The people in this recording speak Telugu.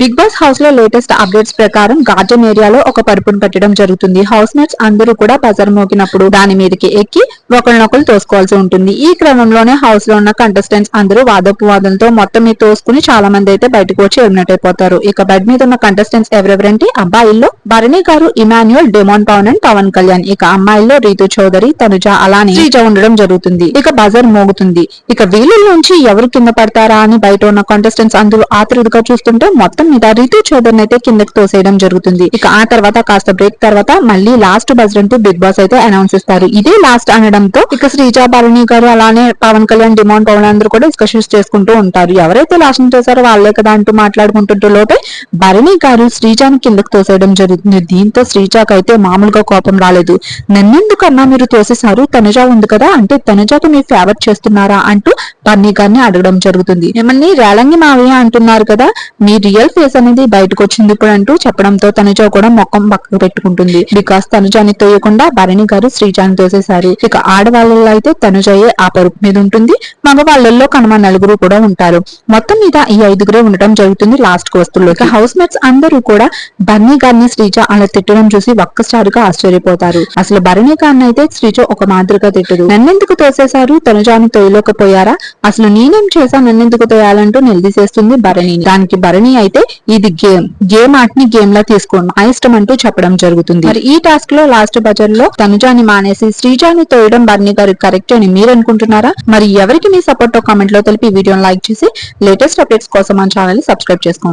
బిగ్ బాస్ హౌస్లో లేటెస్ట్ అప్డేట్స్ ప్రకారం గార్డెన్ ఏరియాలో ఒక పరుపును పెట్టడం జరుగుతుంది. హౌస్ మేట్స్ అందరూ కూడా బజార్ మోగినప్పుడు దాని మీదకి ఎక్కి ఒకరినొకరు తోసుకోవాల్సి ఉంటుంది. ఈ క్రమంలోనే హౌస్లో ఉన్న కంటెస్టెంట్స్ అందరూ వాదోపవాదంతో మొత్తం మీద తోసుకుని చాలా మంది అయితే బయటకు వచ్చి ఎలిమినేట్ అయిపోతారు. ఇక బెడ్ మీద ఉన్న కంటెస్టెంట్స్ ఎవరెవరంటే అబ్బాయిల్లో భరణి గారు Emmanuel demon Pavan and Pavan Kalyan. ఇక అమ్మాయిల్లో రీతు చౌదరి తనుజ అలానే శ్రీజ ఉండడం జరుగుతుంది. ఇక బజార్ మోగుతుంది. ఇక వీళ్ళ నుంచి ఎవరు కింద పడతారా అని బయట ఉన్న కంటెస్టెంట్స్ అందరూ ఆతృతగా చూస్తుంటే మొత్తం మీద రితు చౌదరిని అయితే కిందకి తోసేయడం జరుగుతుంది. ఇక ఆ తర్వాత కాస్త బ్రేక్ తర్వాత మళ్ళీ లాస్ట్ బజర్ అంటూ బిగ్ బాస్ అయితే అనౌన్స్ ఇస్తారు ఇదే లాస్ట్ అనడంతో ఇక శ్రీజా భరణి గారు అలానే పవన్ కళ్యాణ్ డిమాండ్ పవన్ అందరూ కూడా డిస్కషన్స్ చేసుకుంటూ ఉంటారు. ఎవరైతే లాస్ట్ చేశారో వాళ్ళే కదా అంటూ మాట్లాడుకుంటుంటే లోపే భరణి గారు శ్రీజాని కిందకి తోసేయడం జరుగుతుంది. దీంతో శ్రీజాకు అయితే మామూలుగా కోపం రాలేదు. నన్నెందుకన్నా మీరు తోసేశారు? తనుజ ఉంది కదా అంటే తనజాకు మీరు ఫేవర్ చేస్తున్నారా? అంటూ బన్నీ గారిని అడగడం జరుగుతుంది. మిమ్మల్ని రేలంగి మావయ్య అంటున్నారు కదా మీ రియల్ ఫేస్ అనేది బయటకు వచ్చింది ఇప్పుడు అంటూ చెప్పడంతో తనుజ కూడా మొక్కం పక్కకు పెట్టుకుంటుంది. బికాస్ తనుజాని తోయకుండా భరణి గారు శ్రీజాని తోసేశారు. ఇక ఆడవాళ్ళలో అయితే తనుజయే ఆ పరుపు మీద ఉంటుంది. మగవాళ్ళల్లో కనుమ నలుగురు కూడా ఉంటారు. మొత్తం మీద ఈ ఐదుగురే ఉండటం జరుగుతుంది లాస్ట్కు వస్తువులు ఇక హౌస్ మేట్స్ అందరూ కూడా బన్నీ గారిని శ్రీజ అలా తిట్టడం చూసి ఒక్కసారిగా ఆశ్చర్యపోతారు. అసలు భరణి గారిని అయితే శ్రీజ ఒక మాదిరిగా తిట్టదు. నన్నెందుకు తోసేశారు? తనుజాని తోయలేకపోయారా? అసలు నేనేం చేశా నన్నెందుకు తోయాలంటూ నిలదీసేస్తుంది భరణి దానికి భరణి అయితే ఇది గేమ్. గేమ్ ఆటని గేమ్ లా తీసుకోండి మా ఇష్టం అంటూ చెప్పడం జరుగుతుంది. మరి ఈ టాస్క్లో లాస్ట్ బజర్లో తనుజాని మానేసి శ్రీజాని తోయడం బర్ని గారు కరెక్ట్ అని మీరు అనుకుంటున్నారా మరి ఎవరికి మీ సపోర్ట్ కామెంట్లో తెలిపి వీడియోని లైక్ చేసి లేటెస్ట్ అప్డేట్స్ కోసం మన ఛానల్ సబ్స్క్రైబ్ చేసుకోండి.